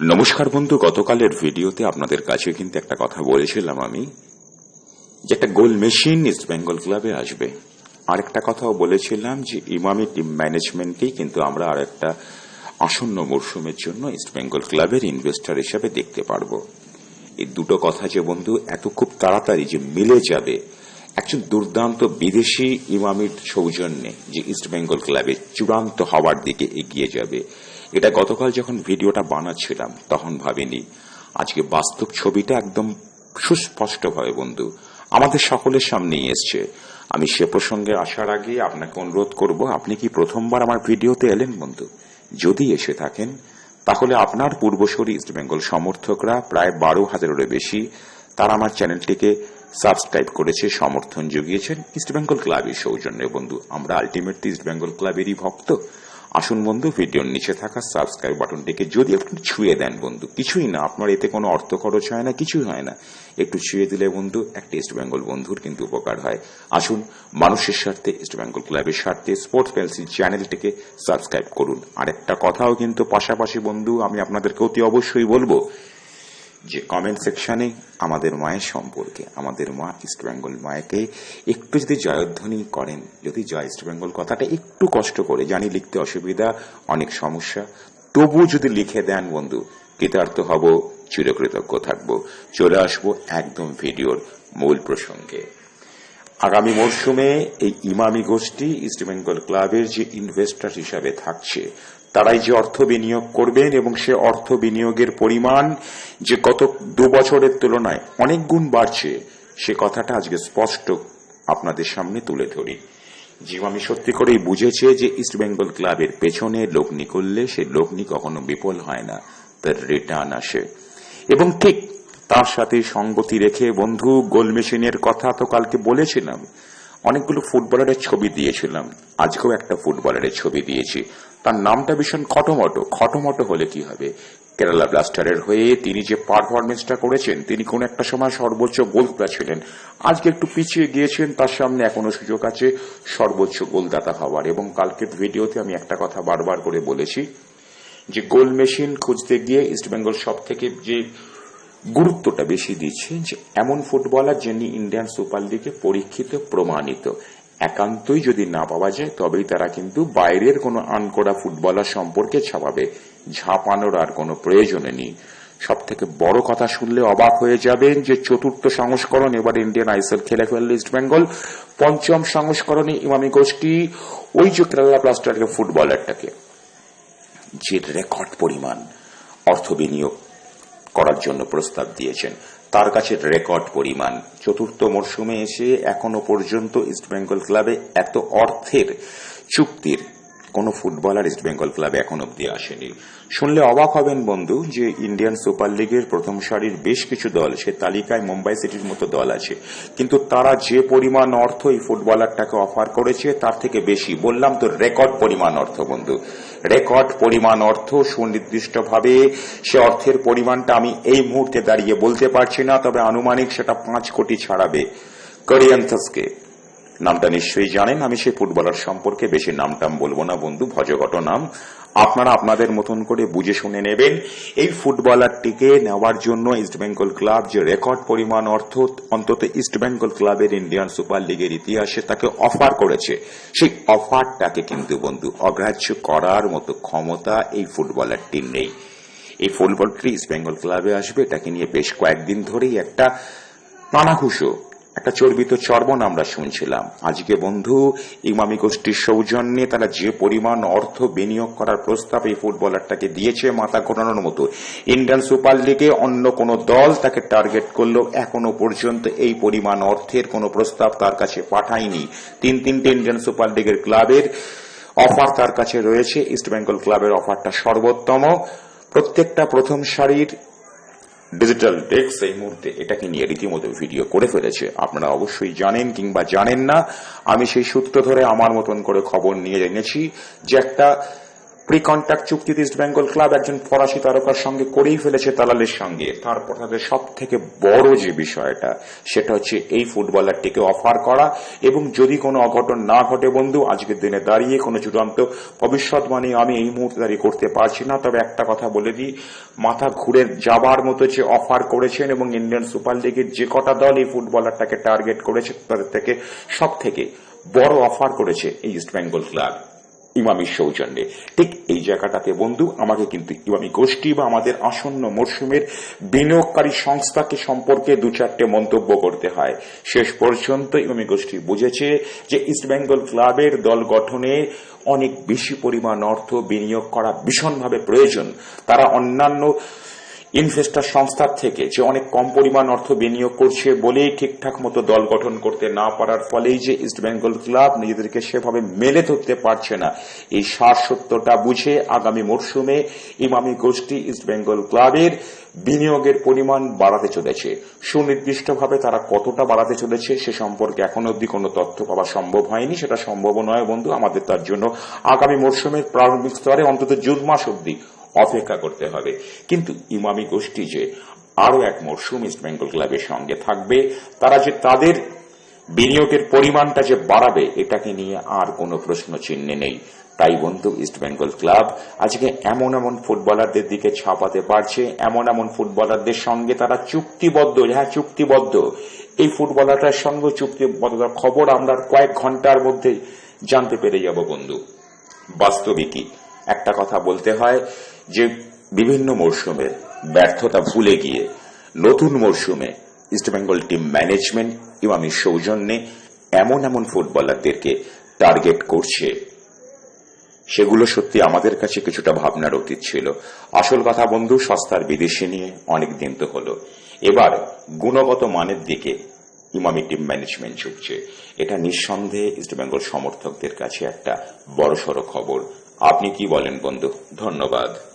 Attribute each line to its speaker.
Speaker 1: নমস্কার বন্ধু, গতকালের ভিডিওতে আপনাদের কাছে কিন্তু একটা কথা বলেছিলাম আমি, যে একটা গোল মেশিন ইস্ট বেঙ্গল ক্লাবে আসবে। আর একটা কথাও বলেছিলাম যে ইমামি টিম ম্যানেজমেন্টকেই কিন্তু আমরা আর একটা আসন্ন মরশুমের জন্য ইস্ট বেঙ্গল ক্লাবের ইনভেস্টর হিসাবে দেখতে পারব। এই দুটো কথা যে বন্ধু, এত খুব তাড়াতাড়ি যে মিলে যাবে একজন দুর্দান্ত বিদেশি ইমামির সৌজন্যে যে ইস্ট বেঙ্গল ক্লাবে চূড়ান্ত হওয়ার দিকে এগিয়ে যাবে। এটা গতকাল যখন ভিডিওটা বানাচ্ছিলাম, তখন ভাবিনি। আজকে বাস্তব ছবিটা একদম সুস্পষ্টভাবে, বন্ধু, আমাদের সকলের সামনেই এসছে। আমি সে প্রসঙ্গে আসার আগে আপনাকে অনুরোধ করব, আপনি কি প্রথমবার আমার ভিডিওতে এলেন, বন্ধু? যদি এসে থাকেন, তাহলে আপনার পূর্বসরী ইস্টবেঙ্গল সমর্থকরা প্রায় বারো হাজারেরও বেশি তারা আমার চ্যানেলটিকে সাবস্ক্রাইব করেছে, সমর্থন জুগিয়েছেন ইস্টবেঙ্গল ক্লাবের সৌজন্যে, বন্ধু। আমরা আলটিমেটলি ইস্টবেঙ্গল ক্লাবেরই ভক্ত। আসুন বন্ধু, ভিডিওর নিচে থাকা সাবস্ক্রাইব বাটনটিকে যদি একটু ছুঁয়ে দেন বন্ধু, কিছুই না, আপনার এতে কোনো অর্থ খরচ হয় না, কিছুই হয় না। একটু ছুঁয়ে দিলে বন্ধু, একটা ইস্ট বেঙ্গল বন্ধুর কিন্তু উপকার হয়। আসুন, মানুষের স্বার্থে ইস্ট বেঙ্গল ক্লাবের স্বার্থে স্পোর্টস পেন্সি চ্যানেলটিকে সাবস্ক্রাইব করুন। আর একটা কথাও কিন্তু পাশাপাশি বন্ধু, আমি আপনাদেরকে অতি অবশ্যই বলব যে কমেন্ট সেকশনে আমাদের মায়ের সম্পর্কে, আমাদের মা ইস্ট বেঙ্গল মায়েকে একটু যদি জয়ধ্বনি করেন, যদি জয় ইস্ট বেঙ্গল কথাটা একটু কষ্ট করে, জানি লিখতে অসুবিধা, অনেক সমস্যা, তবু যদি লিখে দেন বন্ধু, কৃতার্থ হব, চিরকৃতজ্ঞ থাকব। চলে আসব একদম ভিডিওর মূল প্রসঙ্গে। আগামী মরশুমে এই ইমামি গোষ্ঠী ইস্ট বেঙ্গল ক্লাবের যে ইনভেস্টর হিসাবে থাকছে তারাই যে অর্থ বিনিয়োগ করবেন এবং সে অর্থ বিনিয়োগের পরিমাণ যে গত দু বছরের তুলনায় অনেক গুণ বাড়ছে, সে কথাটা আজকে স্পষ্ট আপনাদের সামনে তুলে ধরি। জীবামি সত্যি করেই বুঝেছে যে ইস্ট বেঙ্গল ক্লাবের পেছনে লগ্নি করলে সে লগ্নি কখনো বিফল হয় না, তার রিটার্ন আসে। এবং ঠিক তার সাথে সঙ্গতি রেখে বন্ধু গোল মেশিনের কথা তো কালকে বলেছিলাম, অনেকগুলো ফুটবলারের ছবি দিয়েছিলাম, আজকেও একটা ফুটবলারের ছবি দিয়েছি। তার নামটা ভীষণ খটোমটো। খটোমটো হলে কি হবে? কেরালা ব্লাস্টারের হয়ে তিনি যে পারফরমেন্সটা করেছেন, তিনি কোন একটা সময় সর্বোচ্চ গোলদাতা ছিলেন। আজকে একটু পিছিয়ে গিয়েছেন, তার সামনে এখনও সুযোগ আছে সর্বোচ্চ গোলদাতা হওয়ার। এবং কালকের ভিডিওতে আমি একটা কথা বারবার করে বলেছি যে গোল মেশিন খুঁজতে গিয়ে ইস্টবেঙ্গল সব থেকে যে গুরুত্বটা বেশি দিচ্ছে যে এমন ফুটবলার যিনি ইন্ডিয়ান সুপার লিগে পরীক্ষিত, প্রমাণিত। একান্তই যদি না পাওয়া যায়, তবেই তারা কিন্তু বাইরের কোনো আনকোড়া ফুটবলার সম্পর্কে ছাপাবে। ঝাঁপানোর আর কোনো প্রয়োজনে নেই। সব থেকে বড় কথা শুনলে অবাক হয়ে যাবেন যে চতুর্থ সংস্করণ এবার ইন্ডিয়ান আইসেল খেলে ফেলল ইস্ট বেঙ্গল। পঞ্চম সংস্করণে ইমামি গোষ্ঠী, ওই যে কেরালা ব্লাস্টারকে ফুটবলারটাকে। যে রেকর্ড পরিমাণ অর্থ বিনিয়োগ করার জন্য প্রস্তাব দিয়েছেন। তার কাছে রেকর্ড পরিমাণ। চতুর্থ মরশুমে এসে এখনও পর্যন্ত ইস্টবেঙ্গল ক্লাবে এত অর্থের চুক্তির কোন ফুটবলার ইস্টবেঙ্গল ক্লাবে এখন অব্দি আসেনি। শুনলে অবাক হবেন বন্ধু যে ইন্ডিয়ান সুপার লিগের প্রথম সারির বেশ কিছু দল, সে তালিকায় মুম্বাই সিটির মতো দল আছে। কিন্তু তারা যে পরিমাণ অর্থ এই ফুটবলারটাকে অফার করেছে, তার থেকে বেশি। বললাম তো রেকর্ড পরিমাণ অর্থ, বন্ধু। রেকর্ড পরিমাণ অর্থ সুনির্দিষ্টভাবে সে অর্থের পরিমাণটা আমি এই মুহূর্তে দাঁড়িয়ে বলতে পারছি না, তবে আনুমানিক সেটা পাঁচ কোটি ছাড়াবে। করিয়ান্থাসকে নামটা নিশ্চয়ই জানেন, আমি সেই ফুটবলার সম্পর্কে বেশি নামটাম বলব না বন্ধু ভজঘট নাম। আপনারা আপনাদের মতন করে বুঝে শুনে নেবেন, এই ফুটবলারটিকে নেওয়ার জন্য ইস্টবেঙ্গল ক্লাব যে রেকর্ড পরিমাণ অর্থ অন্তত ইস্টবেঙ্গল ক্লাবের ইন্ডিয়ান সুপার লিগের ইতিহাসে তাকে অফার করেছে, সেই অফারটাকে কিন্তু বন্ধু অগ্রাহ্য করার মতো ক্ষমতা এই ফুটবলারটির নেই। এই ফুটবলটি ইস্টবেঙ্গল ক্লাবে আসবে এটাকে নিয়ে বেশ কয়েকদিন ধরেই একটা নানাঘুষো একটা চর্বিত চর্বণ আমরা শুনছিলাম। আজকে বন্ধু, ইমামি গোষ্ঠীর সৌজন্যে তারা যে পরিমাণ অর্থ বিনিয়োগ করার প্রস্তাব এই ফুটবলারটাকে দিয়েছে মাথা ঘোরানোর মতো। ইন্ডিয়ান সুপার লিগে অন্য কোন দল তাকে টার্গেট করলেও এখনও পর্যন্ত এই পরিমাণ অর্থের কোনো প্রস্তাব তার কাছে পাঠায়নি। তিন তিনটে ইন্ডিয়ান সুপার লিগের ক্লাবের অফার তার কাছে রয়েছে। ইস্ট বেঙ্গল ক্লাবের অফারটা সর্বোত্তম। প্রত্যেকটা প্রথম সারির ডিজিটাল ডেক্স এই মুহূর্তে এটাকে নিয়ে রীতিমতো ভিডিও করে ফেলেছে। আপনারা অবশ্যই জানেন কিংবা জানেন না। আমি সেই সূত্র ধরে আমার মতন করে খবর নিয়ে জেনেছি যে একটা প্রি কন্ট্যাক্ট চুক্তিতে ইস্ট বেঙ্গল ক্লাব একজন ফরাসি তারকার সঙ্গে করেই ফেলেছে তালালের সঙ্গে। তারপর তাদের সব থেকে বড় যে বিষয়টা, সেটা হচ্ছে এই ফুটবলারটিকে অফার করা এবং যদি কোনো অঘটন না ঘটে, বন্ধু, আজকের দিনে দাঁড়িয়ে কোনো চূড়ান্ত ভবিষ্যৎবাণী আমি এই মুহূর্তে দাঁড়িয়ে করতে পারছি না। তবে একটা কথা বলে দিই, মাথা ঘুরে যাবার মতো যে অফার করেছেন এবং ইন্ডিয়ান সুপার লিগের যে কটা দল এই ফুটবলারটাকে টার্গেট করেছে, তাদের থেকে সব থেকে বড় অফার করেছে এই ইস্ট বেঙ্গল ক্লাব ইমামির সৌজন্যে। ঠিক এই জায়গাটাতে, বন্ধু, আমাকে কিন্তু ইমামি গোষ্ঠী বা আমাদের আসন্ন মরশুমের বিনিয়োগকারী সংস্থাকে সম্পর্কে দু চারটে মন্তব্য করতে হয়। শেষ পর্যন্ত ইমামি গোষ্ঠী বুঝেছে যে ইস্টবেঙ্গল ক্লাবের দল গঠনে অনেক বেশি পরিমাণ অর্থ বিনিয়োগ করা ভীষণভাবে প্রয়োজন। তারা অন্যান্য ইনভেস্টর সংস্থার থেকে যে অনেক কম পরিমাণ অর্থ বিনিয়োগ করছে বলেই ঠিকঠাক মতো দল গঠন করতে না পারার ফলেই যে ইস্ট বেঙ্গল ক্লাব নিজেদেরকে সেভাবে মেলে ধরতে পারছে না। এই সার সত্যটা বুঝে আগামী মরশুমে ইমামি গোষ্ঠী ইস্ট বেঙ্গল ক্লাবের বিনিয়োগের পরিমাণ বাড়াতে চলেছে। সুনির্দিষ্টভাবে তারা কতটা বাড়াতে চলেছে সে সম্পর্কে এখনও অব্দি কোনো তথ্য পাওয়া সম্ভব হয়নি। সেটা সম্ভব নয় বন্ধু, আমাদের তার জন্য আগামী মরশুমের প্রারম্ভিক স্তরে অন্তত জুন মাস অব্দি অপেক্ষা করতে হবে। কিন্তু ইমামি গোষ্ঠী যে আরও এক মরশুম ইস্ট বেঙ্গল ক্লাবের সঙ্গে থাকবে, তারা যে তাদের বিনিয়োগের পরিমাণটা যে বাড়াবে, এটাকে নিয়ে আর কোনো প্রশ্ন চিহ্নে নেই। তাই বন্ধু ইস্ট বেঙ্গল ক্লাব আজকে এমন এমন ফুটবলারদের দিকে ছাপাতে পারছে, এমন এমন ফুটবলারদের সঙ্গে তারা চুক্তিবদ্ধ হ্যাঁ চুক্তিবদ্ধ। এই ফুটবলারটার সঙ্গে চুক্তিবদ্ধতার খবর আমরা কয়েক ঘণ্টার মধ্যে জানতে পেরে যাব বন্ধু। বাস্তবিকই একটা কথা বলতে হয় যে বিভিন্ন মরশুমে ব্যর্থতা ভুলে গিয়ে নতুন মরশুমে ইস্টবেঙ্গল টিম ম্যানেজমেন্ট ইমামির সৌজন্যে এমন এমন ফুটবলারদেরকে টার্গেট করছে। সেগুলো সত্যি আমাদের কাছে কিছুটা ভাবনার অতীত ছিল। আসল কথা বন্ধু, সস্তার বিদেশি নিয়ে অনেক দিন তো হলো। এবার গুণগত মানের দিকে ইমামি টিম ম্যানেজমেন্ট ঝুঁকছে। এটা নিঃসন্দেহে ইস্টবেঙ্গল সমর্থকদের কাছে একটা বড়সড় খবর। আপনি কি বলেন বন্ধু? ধন্যবাদ।